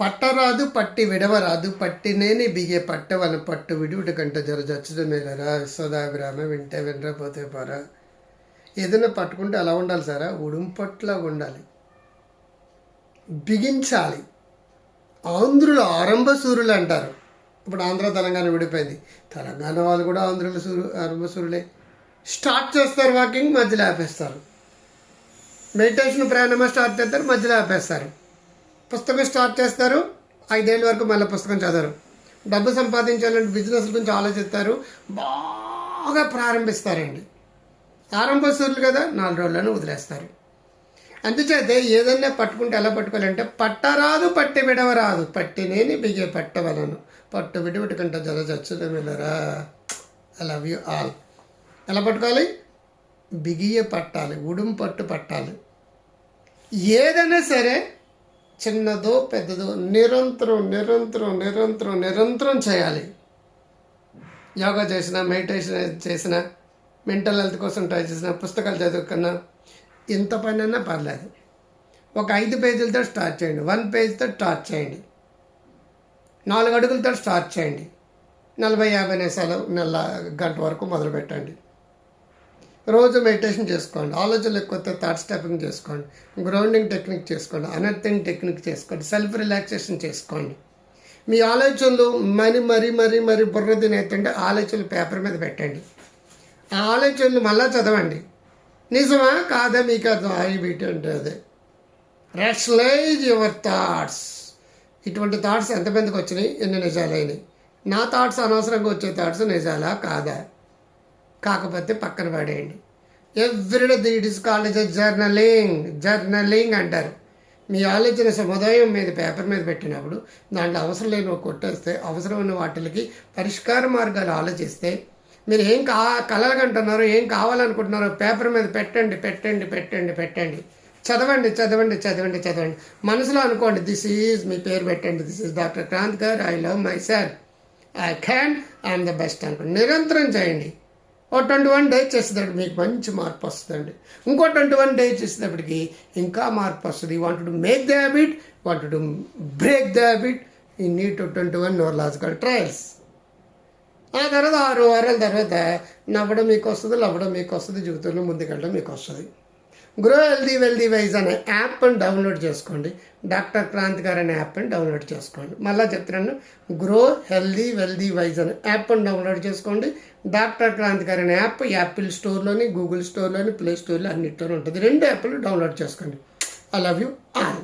పట్టరాదు పట్టి విడవరాదు పట్టినేని బిగే పట్టవల పట్టు విడివిడి కంట జర జచ్చుదు మేలరా విశ్వదాభిరామ వింటే వినరా పోతే పోరా. ఏదైనా పట్టుకుంటే అలా ఉండాలి సారా? ఉడుంపట్లా ఉండాలి. బిగించాలి. ఆంధ్రులు ఆరంభ సూర్యులు అంటారు. ఇప్పుడు ఆంధ్ర తెలంగాణ విడిపోయింది. తెలంగాణ వాళ్ళు కూడా ఆంధ్రుల సూర్యు ఆరంభ సూర్యులే స్టార్ట్ చేస్తారు వాకింగ్ మధ్యలో ఆపేస్తారు. మెడిటేషన్ ప్రయాణమా స్టార్ట్ చేస్తారు మధ్యలో ఆపేస్తారు. పుస్తకం స్టార్ట్ చేస్తారు. ఐదేళ్ళ వరకు మళ్ళీ పుస్తకం చదవరు. డబ్బు సంపాదించాలంటే బిజినెస్ గురించి ఆలోచిస్తారు. బాగా ప్రారంభిస్తారండి. ఆరంభ సూర్యులు కదా నాలుగు రోజుల్లోనే వదిలేస్తారు. అందుచేతే ఏదన్నా పట్టుకుంటే ఎలా పట్టుకోవాలంటే పట్టరాదు పట్టి విడవరాదు. పట్టినేని బిగే పట్టవలను. పట్టు విడివిటికంట జల చచ్చులు వెళ్ళరా. ఐ లవ్ యూ ఆల్ ఎలా పట్టుకోవాలి? బిగియ పట్టాలి ఉడుం పట్టు పట్టాలి. ఏదైనా సరే చిన్నదో పెద్దదో నిరంతరం నిరంతరం నిరంతరం నిరంతరం చేయాలి. యోగా చేసిన మెడిటేషన్ చేసిన మెంటల్ హెల్త్ కోసం ట్రై చేసిన పుస్తకాలు చదువుకున్నా ఎంత పనైనా పర్లేదు. ఒక ఐదు పేజీలతో స్టార్ట్ చేయండి. వన్ పేజ్తో స్టార్ట్ చేయండి. నాలుగు అడుగులతో స్టార్ట్ చేయండి. నలభై యాభై నిమిషాలు నెల గంట వరకు మొదలు పెట్టండి రోజు మెడిటేషన్ చేసుకోండి. ఆలోచనలు ఎక్కువ థాట్ స్టెపింగ్ చేసుకోండి. గ్రౌండింగ్ టెక్నిక్ చేసుకోండి. అనర్థింగ్ టెక్నిక్ చేసుకోండి. సెల్ఫ్ రిలాక్సేషన్ చేసుకోండి. మీ ఆలోచనలు మరి మరి మరి మరి బుర్ర తినేస్తుంటే ఆలోచనలు పేపర్ మీద పెట్టండి. ఆ ఆలోచనలు మళ్ళా చదవండి. నిజమా? కాదా? మీకు? అది ఐ బీట్ అంటే అదే. రేషనలైజ్ యువర్ థాట్స్ ఇటువంటి థాట్స్ ఎంతమందికి వచ్చినాయి? ఎన్ని నిజాలైనవి నా థాట్స్ అనవసరంగా వచ్చే థాట్స్ నిజాలా? కాదా? కాకపోతే పక్కన పడేయండి. Everyday it is called a journaling journaling అంటారు. మీ ఆలోచన సముదాయం మీద పేపర్ మీద పెట్టినప్పుడు దాంట్లో అవసరం లేని కొట్టేస్తే అవసరమైన వాటికి పరిష్కార మార్గాలు ఆలోచిస్తే మీరు ఏం కా కలగంటున్నారో ఏం కావాలనుకుంటున్నారో పేపర్ మీద పెట్టండి పెట్టండి పెట్టండి పెట్టండి. చదవండి చదవండి చదవండి చదవండి. మనసులో అనుకోండి దిస్ ఈజ్ మీ పేరు పెట్టండి దిస్ ఈజ్ డాక్టర్ క్రాంత్ గారు I love my sir I can I am the best అనుకోండి. నిరంతరం చేయండి. ఓ ట్వంటీ వన్ డేస్ చేసేటప్పుడు మీకు మంచి మార్పు వస్తుందండి. ఇంకో ట్వంటీ వన్ డేస్ చేసేటప్పటికి ఇంకా మార్పు వస్తుంది. Want to make the habit want to break the habit ఈ need to twenty one neurological trials ఆ తర్వాత ఆరు వారాల తర్వాత నవ్వడం మీకు వస్తుంది లవ్వడం మీకు వస్తుంది జీవితంలో ముందుకెళ్ళడం మీకు వస్తుంది. గ్రో హెల్దీ వెల్దీ వైజ్ అనే యాప్ని డౌన్లోడ్ చేసుకోండి. డాక్టర్ క్రాంతి గారు అనే యాప్ని డౌన్లోడ్ చేసుకోండి. మళ్ళీ చెప్తున్నాను గ్రో హెల్దీ వెల్దీ వైజ్ అనే యాప్ని డౌన్లోడ్ చేసుకోండి. డాక్టర్ క్రాంతి గారు అనే యాప్ యాపిల్ స్టోర్లోని గూగుల్ స్టోర్లోని ప్లే స్టోర్లో అన్నిటిలో ఉంటుంది. రెండు యాప్లు డౌన్లోడ్ చేసుకోండి. I love you all